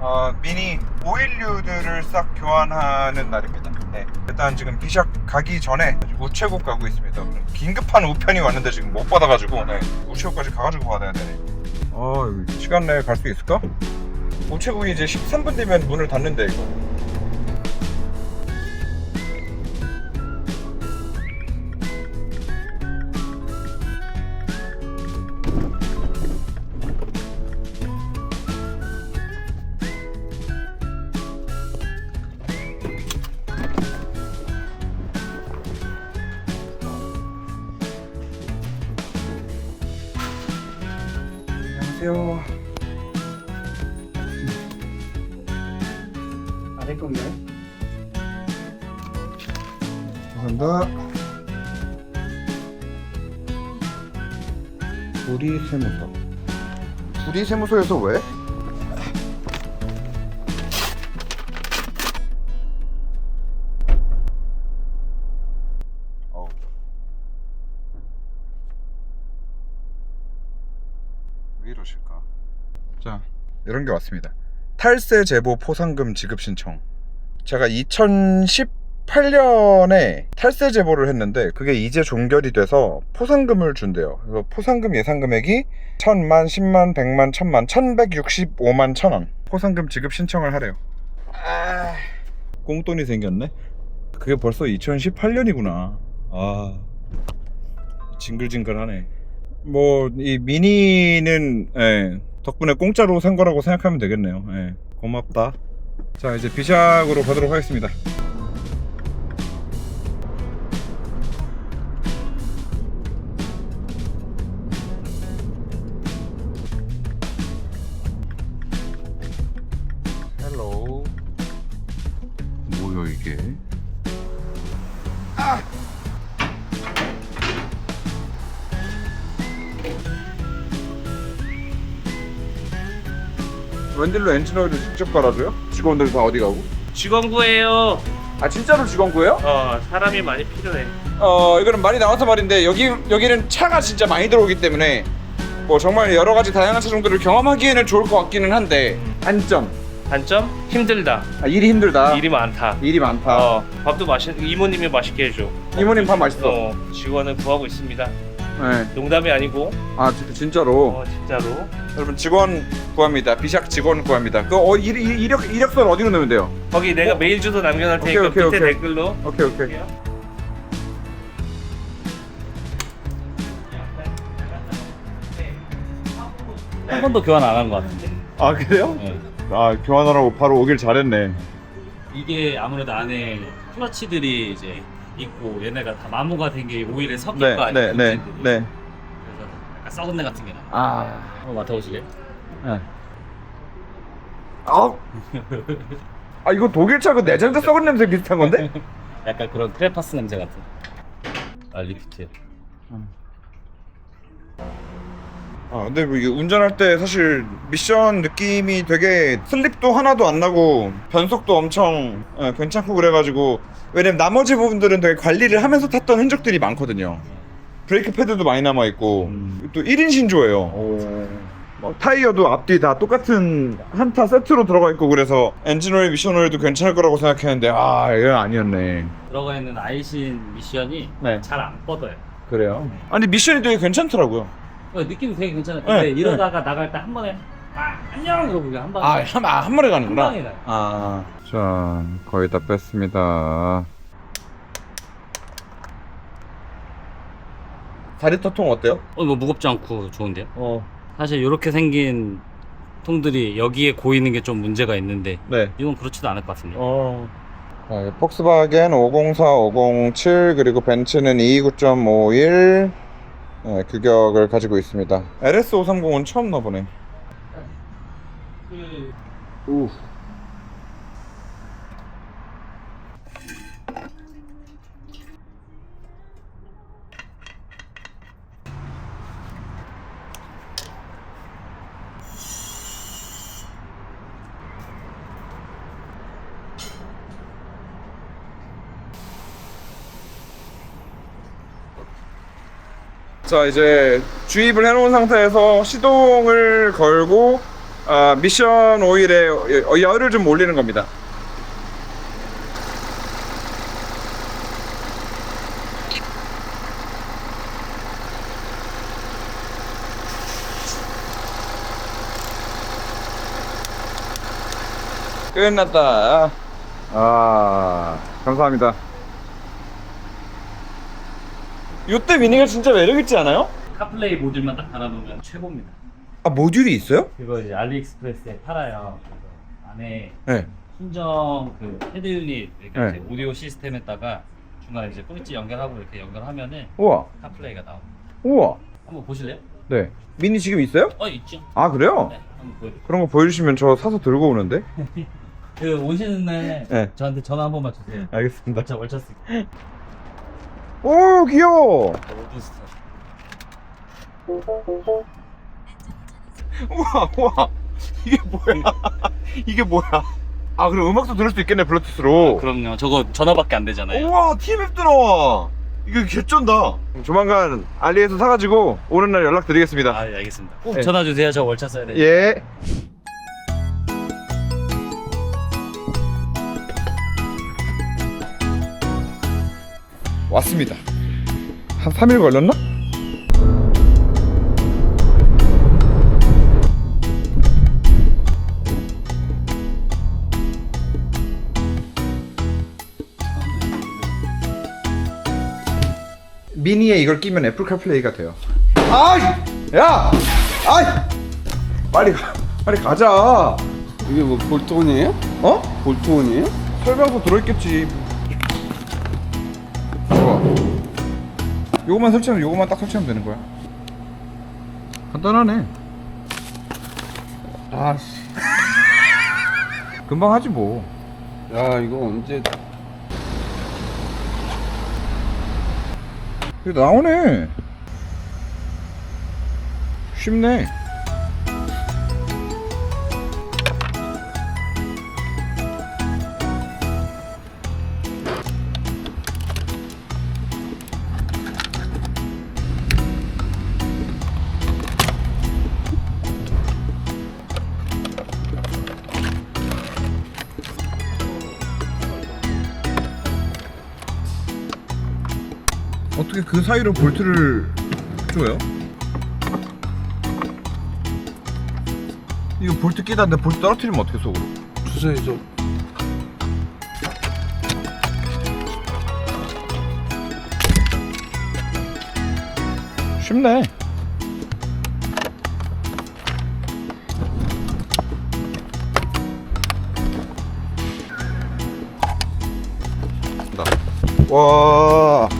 어, 미니 오일류들을 싹 교환하는 날입니다. 네. 일단 지금 비샥 가기 전에 우체국 가고 있습니다. 긴급한 우편이 왔는데 지금 못 받아가지고 네. 우체국까지 가가지고 받아야 되네. 어, 시간 내에 갈 수 있을까? 우체국이 이제 13분 뒤면 문을 닫는데 이거. 안할 건가요? 감사합니다. 구리 세무서. 구리 세무서에서 왜? 어우. 왜 이러실까? 자, 이런 게 왔습니다. 탈세 제보 포상금 지급 신청. 제가 2018년에 탈세 제보를 했는데 그게 이제 종결이 돼서 포상금을 준대요. 그래서 포상금 예상 금액이 1000만, 10만, 100만, 1000만, 1165만 1000원. 포상금 지급 신청을 하래요. 아, 꽁돈이 생겼네. 그게 벌써 2018년이구나. 아, 징글징글하네. 뭐 이 미니는 예, 덕분에 공짜로 산 거라고 생각하면 되겠네요. 예, 고맙다. 자 이제 비샥으로 가도록 하겠습니다 웬딜로 엔진 오일을 직접 갈아줘요? 직원들 다 어디 가고? 직원 구해요. 아 진짜로 직원 구해요? 어 사람이 많이 필요해. 어 이거는 말이 나와서 말인데 여기 여기는 차가 진짜 많이 들어오기 때문에 뭐 정말 여러 가지 다양한 차 종들을 경험하기에는 좋을 것 같기는 한데 단점 단점 힘들다. 아, 일이 힘들다 일이 많다. 일이 많다 어 밥도 맛있 이모님이 맛있게 해줘. 이모님 밥 맛있어 어 직원을 구하고 있습니다. 네. 농담이 아니고 아 진- 진짜로 어 진짜로. 여러분 직원 구합니다 비샥 직원 구합니다 그 어, 일, 일, 이력, 이력서를 어디로 넣으면 돼요? 거기 내가 어? 메일 주소 남겨놓을 오케이, 테니까 오케이, 밑에 오케이. 댓글로. 오케이 오케이 한 번도 교환 안 한 것 같은데. 아 그래요? 네. 아 교환하라고 바로 오길 잘했네 이게 아무래도 안에 클러치들이 이제 있고 얘네가 다 마모가 된 게 오일에 섞일 네 거 아니에요. 네, 네, 부품들이. 네. 그래서 약간 썩은 내 같은 게 나. 아, 한번 맡아보시게. 네. 아, 아 이거 독일차 그 내장재 썩은 냄새 비슷한 건데? 약간 그런 크레파스 냄새 같은. 아 리프트. 아 근데 뭐 이게 운전할 때 사실 미션 느낌이 되게 슬립도 하나도 안 나고 변속도 엄청 예, 괜찮고 그래가지고 왜냐면 나머지 부분들은 되게 관리를 하면서 탔던 흔적들이 많거든요 브레이크 패드도 많이 남아있고 음. 또 1인 신조예요 뭐 타이어도 앞뒤 다 똑같은 한타 세트로 들어가 있고 그래서 엔진 오일 미션 오일도 괜찮을 거라고 생각했는데 아 이건 아니었네 들어가 있는 아이신 미션이 네. 잘 안 뻗어요. 그래요? 아니 미션이 되게 괜찮더라고요 어, 느낌이 되게 괜찮아요. 근데 네, 이러다가 나갈 때 한 번에 아, 안녕 이러고 그냥 한 방에 아, 한, 아, 한 마리 가는구나. 한 방에 가요. 아. 자, 거의 다 뺐습니다. 다리 터통 어때요? 어, 뭐 무겁지 않고 좋은데요? 어. 사실 이렇게 생긴 통들이 여기에 고이는 게 좀 문제가 있는데 네. 이건 그렇지도 않을 것 같은데. 어. 자, 폭스바겐 504, 507, 그리고 벤츠는 229.51 네, 규격을 가지고 있습니다. LS530은 처음 나보네. 우. 자 이제 주입을 해놓은 상태에서 시동을 걸고 아, 미션 오일에 여- 열을 좀 올리는 겁니다. 끝났다. 아, 감사합니다. 요때 미니가 진짜 매력있지 않아요? 카플레이 모듈만 딱 달아놓으면 최고입니다. 아, 모듈이 있어요? 그거 이제 알리익스프레스에 팔아요. 그래서 안에 네. 순정 그 헤드 유닛 그러니까 네. 이제 오디오 시스템에다가 중간에 이제 브릿지 연결하고 이렇게 연결하면은 우와, 카플레이가 나옵니다. 우와. 한번 보실래요? 네. 미니 지금 있어요? 어 있죠. 아, 그래요? 네, 한번 보여드릴게요. 그런 거 보여주시면 저 사서 들고 오는데? 그 오시는 날 네. 저한테 전화 한 번만 주세요. 알겠습니다. 월차 월차 쓰고. 오, 귀여워. 로브스터. 우와, 우와. 이게 뭐야? 이게 뭐야? 아, 그럼 음악도 들을 수 있겠네, 블루투스로. 그럼요. 저거 전화밖에 안 되잖아요. 우와, TMF도 나와. 이거 개쩐다. 조만간 알리에서 사가지고 오는 날 연락드리겠습니다. 아, 예, 알겠습니다. 꼭 네. 전화 주세요. 저 월차 써야 돼요. 예. 왔습니다. 한 3일 걸렸나? 미니에 이걸 끼면 애플 카플레이가 돼요. 아이! 야! 아이! 빨리 가, 빨리 가자. 이게 뭐 볼트온이에요? 어? 볼트온이에요? 설명서 들어있겠지. 요거만 설치하면 요거만 딱 설치하면 되는 거야. 간단하네. 아씨. 금방 하지 뭐. 야 이거 언제? 이거 나오네. 쉽네. 어떻게 그 사이로 볼트를 줘요? 이거 볼트 끼다는데 볼트 떨어뜨리면 어떻게 속으로? 주셔야죠. 쉽네. 와.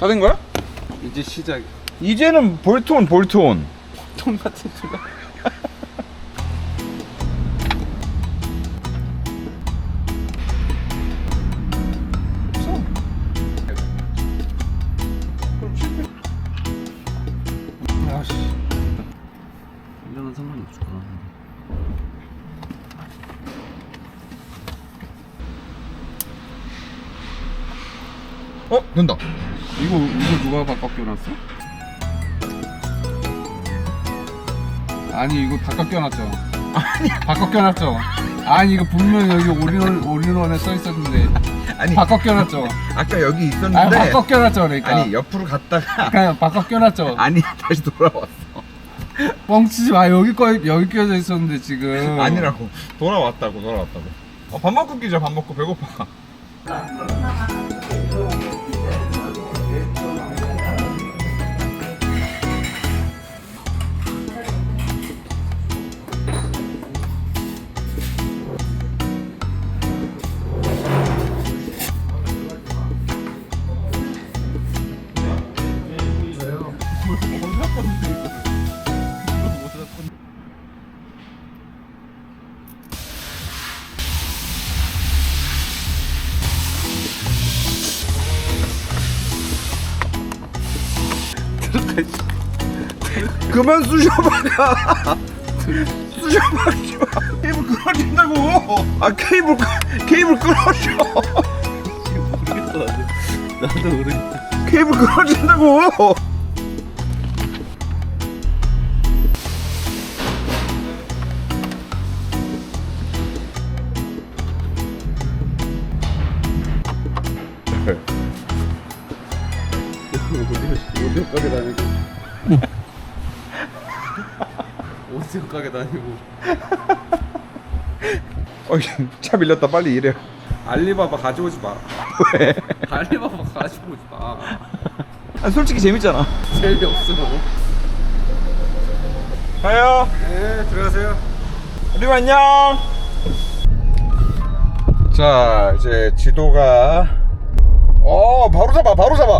다 된 거야? 이제 시작. 이제는 볼트온 볼트온. 통 같은 소리. 아씨. 이랑은 상관이 없을 거라. 어 된다. 이거 이거 누가 바꿔 껴놨어? 아니 이거 바꿔 껴놨죠. 아니 바꿔 껴놨죠. 아니 이거 분명 여기 올인원 올인원에 써 있었는데 아니 바꿔 껴놨죠. 아까 여기 아니 있었는데 바꿔 껴놨죠 그러니까. 아니 옆으로 갔다가 그냥 바꿔 껴놨죠. 아니 다시 돌아왔어. 뻥치지 마 여기 거 여기 껴져 있었는데 지금. 아니라고 돌아왔다고 돌아왔다고. 어, 밥 먹고 끼자 밥 먹고 배고파. 그만 쑤셔봐라 쑤셔봐라 케이블 끊어진다고. 아 케이블 케이블 끊어져. 나도. 모르겠다 케이블 끊어진다고. 어디까지 가는 거 오디오 가게 다니고. 어, 차 밀렸다. 빨리 일해. 알리바바 가져오지 마. 왜? 알리바바 가지고 오지 마. 아, 솔직히 재밌잖아. 재미없어. 가요. 네 들어가세요. 리브 안녕. 자 이제 지도가. 어 바로 잡아 바로 잡아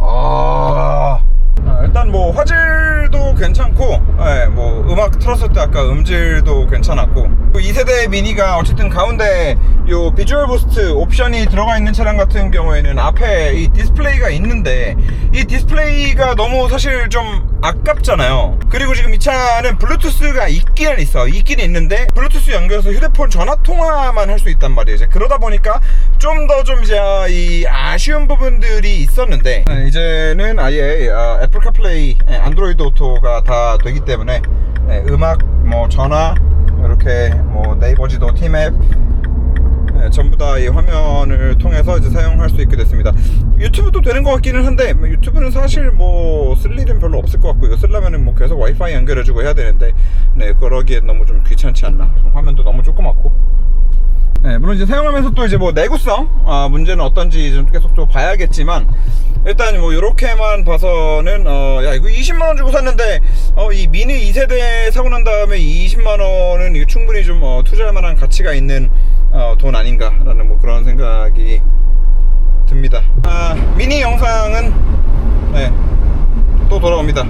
아 아, 일단 뭐 화질도 괜찮고 예, 뭐 음악 틀었을 때 아까 음질도 괜찮았고. 2세대 미니가 어쨌든 가운데 요 비주얼 부스트 옵션이 들어가 있는 차량 같은 경우에는 앞에 이 디스플레이가 있는데 이 디스플레이가 너무 사실 좀 아깝잖아요. 그리고 지금 이 차는 블루투스가 있기는 있어. 있긴 있는데 블루투스 연결해서 휴대폰 전화 통화만 할 수 있단 말이에요. 그러다 보니까 좀더좀 이제 이 아쉬운 부분들이 있었는데 네, 이제는 아예 어, 애플 카플레이 예, 안드로이드 오토가 다 되기 때문에 네, 음악 뭐 전화 이렇게 뭐 네이버 지도 티맵 네, 전부 다 이 화면을 통해서 이제 사용할 수 있게 됐습니다. 유튜브도 되는 것 같기는 한데 뭐 유튜브는 사실 뭐 쓸 일은 별로 없을 것 같고 이거 쓰려면은 뭐 계속 와이파이 연결해주고 해야 되는데 네 그러기엔 너무 좀 귀찮지 않나. 화면도 너무 조그맣고. 네, 물론 이제 사용하면서 또 이제 뭐 내구성 아, 문제는 어떤지 좀 계속 또 봐야겠지만 일단 뭐 이렇게만 봐서는 어, 야 이거 20만 원 주고 샀는데 어, 이 미니 2세대 사고 난 다음에 이 20만 원은 충분히 좀 어, 투자할 만한 가치가 있는 어, 돈 아닌가라는 뭐 그런 생각이 듭니다. 아, 미니 영상은 네, 또 돌아옵니다.